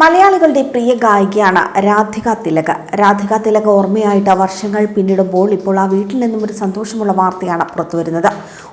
മലയാളികളുടെ പ്രിയ ഗായികയാണ് രാധിക തിലക. രാധിക തിലക ഓർമ്മയായിട്ട് വർഷങ്ങൾ പിന്നിടുമ്പോൾ ഇപ്പോൾ ആ വീട്ടിൽ നിന്നും ഒരു സന്തോഷമുള്ള വാർത്തയാണ് പുറത്തുവരുന്നത്.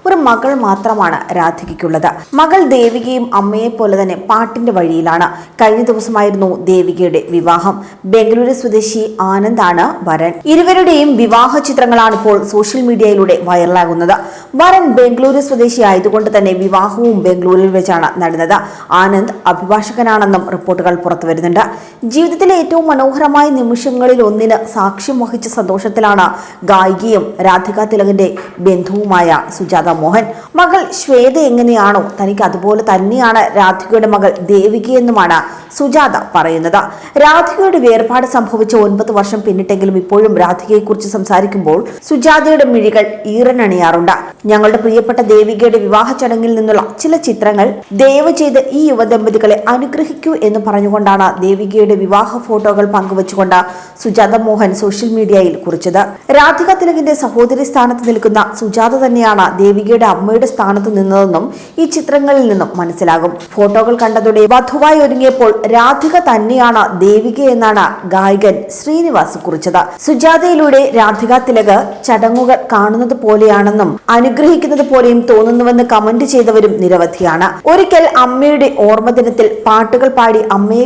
ഒരു മകൾ മാത്രമാണ് രാധികയ്ക്കുള്ളത്. മകൾ ദേവികയും അമ്മയെ പോലെ തന്നെ പാട്ടിന്റെ വഴിയിലാണ്. കഴിഞ്ഞ ദിവസമായിരുന്നു ദേവികയുടെ വിവാഹം. ബംഗളൂരു സ്വദേശി ആനന്ദാണ് വരൻ. ഇരുവരുടെയും വിവാഹ ചിത്രങ്ങളാണ് ഇപ്പോൾ സോഷ്യൽ മീഡിയയിലൂടെ വൈറലാകുന്നത്. വരൻ ബംഗളൂരു സ്വദേശി ആയതുകൊണ്ട് തന്നെ വിവാഹവും ബംഗളൂരുവിൽ വെച്ചാണ് നടന്നത്. ആനന്ദ് അഭിഭാഷകനാണെന്നും റിപ്പോർട്ടുകൾ വരുന്നുണ്ട്. ജീവിതത്തിലെ ഏറ്റവും മനോഹരമായ നിമിഷങ്ങളിൽ ഒന്നിന് സാക്ഷ്യം വഹിച്ച സന്തോഷത്തിലാണ് ഗായികയും രാധിക തിലകന്റെ ബന്ധുവുമായ സുജാത മോഹൻ. മകൾ ശ്വേത എങ്ങനെയാണോ തനിക്ക് അതുപോലെ തന്നെയാണ് രാധികയുടെ മകൾ ദേവികയെന്നുമാണ് സുജാത പറയുന്നത്. രാധികയുടെ വേർപാട് സംഭവിച്ച ഒൻപത് വർഷം പിന്നിട്ടെങ്കിലും ഇപ്പോഴും രാധികയെക്കുറിച്ച് സംസാരിക്കുമ്പോൾ സുജാതയുടെ മിഴികൾ ഈറനണിയാറുണ്ട്. ഞങ്ങളുടെ പ്രിയപ്പെട്ട ദേവികയുടെ വിവാഹ ചടങ്ങിൽ നിന്നുള്ള ചില ചിത്രങ്ങൾ ദയവ് ചെയ്ത് ഈ യുവദമ്പതികളെ അനുഗ്രഹിക്കൂ എന്ന് പറഞ്ഞുകൊണ്ടാണ് ദേവികയുടെ വിവാഹ ഫോട്ടോകൾ പങ്കുവച്ചുകൊണ്ട് സുജാത മോഹൻ സോഷ്യൽ മീഡിയയിൽ കുറിച്ചത്. രാധിക തിലകിന്റെ സഹോദരി സ്ഥാനത്ത് നിൽക്കുന്ന സുജാത തന്നെയാണ് ദേവികയുടെ അമ്മയുടെ സ്ഥാനത്ത് നിന്നതെന്നും ഈ ചിത്രങ്ങളിൽ നിന്നും മനസ്സിലാകും. ഫോട്ടോകൾ കണ്ടതോടെ വധുവായി ഒരുങ്ങിയപ്പോൾ രാധിക തന്നെയാണ് ദേവിക എന്നാണ് ഗായകൻ ശ്രീനിവാസ് കുറിച്ചത്. സുജാതയിലൂടെ രാധിക തിലക് ചടങ്ങുകൾ കാണുന്നത് പോലെയാണെന്നും അനുഗ്രഹിക്കുന്നത് പോലെയും തോന്നുന്നുവെന്ന് കമന്റ് ചെയ്തവരും നിരവധിയാണ്. ഒരിക്കൽ അമ്മയുടെ ഓർമ്മ ദിനത്തിൽ പാട്ടുകൾ പാടി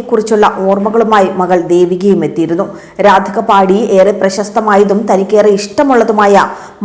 അമ്മയെക്കുറിച്ചുള്ള ഓർമ്മകളുമായി മകൾ ദേവികയും എത്തിയിരുന്നു. രാധിക പാടി ഏറെ പ്രശസ്തമായതും തനിക്കേറെ ഇഷ്ടമുള്ളതുമായ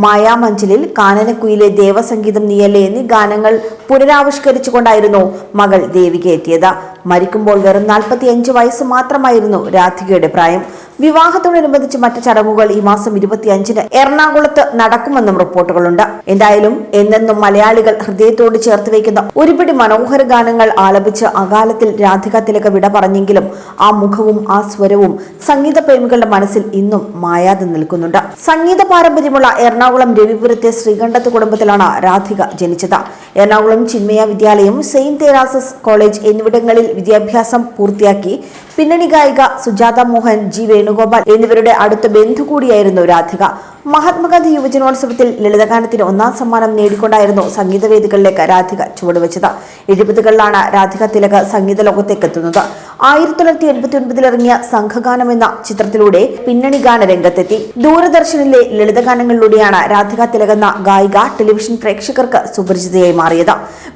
മായാമഞ്ചലിൽ കാനനക്കുയിലെ ദേവസംഗീതം നീയല്ലേ എന്നീ ഗാനങ്ങൾ പുനരാവിഷ്കരിച്ചുകൊണ്ടായിരുന്നു മകൾ ദേവിക എത്തിയത് മരിക്കുമ്പോൾ വെറും നാൽപ്പത്തിയഞ്ച് വയസ്സ് മാത്രമായിരുന്നു രാധികയുടെ പ്രായം. വിവാഹത്തോടനുബന്ധിച്ച് മറ്റ് ചടങ്ങുകൾ ഈ മാസം ഇരുപത്തിയഞ്ചിന് എറണാകുളത്ത് നടക്കുമെന്നും റിപ്പോർട്ടുകളുണ്ട്. എന്തായാലും എന്നെന്നും മലയാളികൾ ഹൃദയത്തോട് ചേർത്ത് വയ്ക്കുന്ന ഒരുപിടി മനോഹര ഗാനങ്ങൾ ആലപിച്ച് അകാലത്തിൽ രാധിക തിലക വിട പറഞ്ഞെങ്കിലും ആ മുഖവും ആ സ്വരവും സംഗീത പ്രേമികളുടെ മനസ്സിൽ ഇന്നും മായാതെ നിൽക്കുന്നുണ്ട്. സംഗീത പാരമ്പര്യമുള്ള എറണാകുളം രവിപുരത്തെ ശ്രീകണ്ഠത്ത് കുടുംബത്തിലാണ് രാധിക ജനിച്ചത്. എറണാകുളം ചിന്മയ വിദ്യാലയം സെയിന്റ് തേരാസസ് കോളേജ് എന്നിവിടങ്ങളിൽ വിദ്യാഭ്യാസം പൂർത്തിയാക്കി പിന്നണി ഗായിക സുജാത മോഹൻ ജി വേണുഗോപാൽ എന്നിവരുടെ അടുത്ത ബന്ധു കൂടിയായിരുന്നു രാധിക. മഹാത്മാഗാന്ധി യുവജനോത്സവത്തിൽ ലളിതഗാനത്തിന് ഒന്നാം സമ്മാനം നേടിക്കൊണ്ടായിരുന്നു സംഗീതവേദികളിലേക്ക് രാധിക ചുവടുവെച്ചത്. എഴുപതുകളിലാണ് രാധിക തിലക് സംഗീത ലോകത്തേക്ക് എത്തുന്നത്. ആയിരത്തി തൊള്ളായിരത്തി എൺപത്തി ഒൻപതിലിറങ്ങിയ സംഘഗാനം എന്ന ചിത്രത്തിലൂടെ പിന്നണി ഗാന രംഗത്തെത്തി. ദൂരദർശനിലെ ലളിതഗാനങ്ങളിലൂടെയാണ് രാധിക തിലക് എന്ന ഗായിക ടെലിവിഷൻ പ്രേക്ഷകർക്ക് സുപരിചിതയായി മാറിയത്.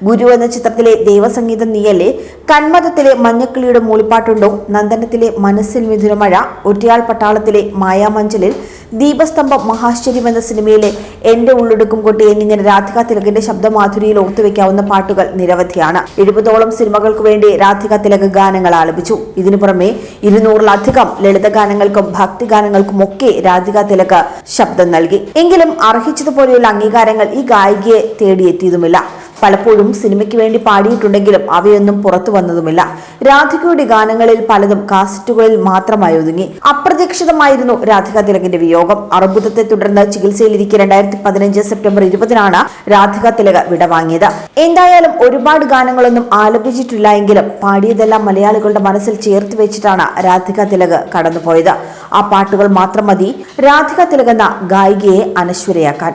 ഗുരു എന്ന ചിത്രത്തിലെ ദേവസംഗീതം നീയല്ലേ കൺമതത്തിലെ മഞ്ഞക്കിളിയുടെ മൂളിപ്പാട്ടുണ്ടോ? നന്ദനത്തിലെ മനസ്സിൽ മിഥുനമഴ ഒറ്റയാൾ പട്ടാളത്തിലെ മായാമഞ്ചലിൽ ദീപസ്തംഭം മഹാശ്ചര്യം എന്ന സിനിമയിലെ എന്റെ ഉള്ളെടുക്കും കൊട്ടി എന്നിങ്ങനെ രാധിക തിലകിന്റെ ശബ്ദമാധുരിയിൽ ഓർത്തുവെക്കാവുന്ന പാട്ടുകൾ നിരവധിയാണ്. എഴുപതോളം സിനിമകൾക്ക് വേണ്ടി രാധിക തിലക് ഗാനങ്ങൾ ആലപിച്ചു. ഇതിനു പുറമെ ഇരുന്നൂറിലധികം ലളിത ഗാനങ്ങൾക്കും ഭക്തിഗാനങ്ങൾക്കും ഒക്കെ രാധിക തിലക് ശബ്ദം നൽകി. എങ്കിലും അർഹിച്ചതുപോലെയുള്ള അംഗീകാരങ്ങൾ ഈ ഗായികയെ തേടിയെത്തിയതുമില്ല. പലപ്പോഴും സിനിമയ്ക്ക് വേണ്ടി പാടിയിട്ടുണ്ടെങ്കിലും അവയൊന്നും പുറത്തു വന്നതുമില്ല. രാധികയുടെ ഗാനങ്ങളിൽ പലതും കാസറ്റുകളിൽ മാത്രമായി ഒതുങ്ങി. അപ്രതീക്ഷിതമായിരുന്നു രാധിക തിലകിന്റെ വിയോഗം. അർബുദത്തെ തുടർന്ന് ചികിത്സയിലിരിക്കെ രണ്ടായിരത്തി പതിനഞ്ച് സെപ്റ്റംബർ ഇരുപതിനാണ് രാധിക തിലക വിടവാങ്ങിയത്. എന്തായാലും ഒരുപാട് ഗാനങ്ങളൊന്നും ആലപിച്ചിട്ടില്ല എങ്കിലും പാടിയതെല്ലാം മലയാളികളുടെ മനസ്സിൽ ചേർത്ത് വെച്ചിട്ടാണ് രാധിക തിലക് കടന്നുപോയത്. ആ പാട്ടുകൾ മാത്രം മതി. രാധിക തിലകെന്ന ഗായികയെ അനശ്വരയാക്കാൻ.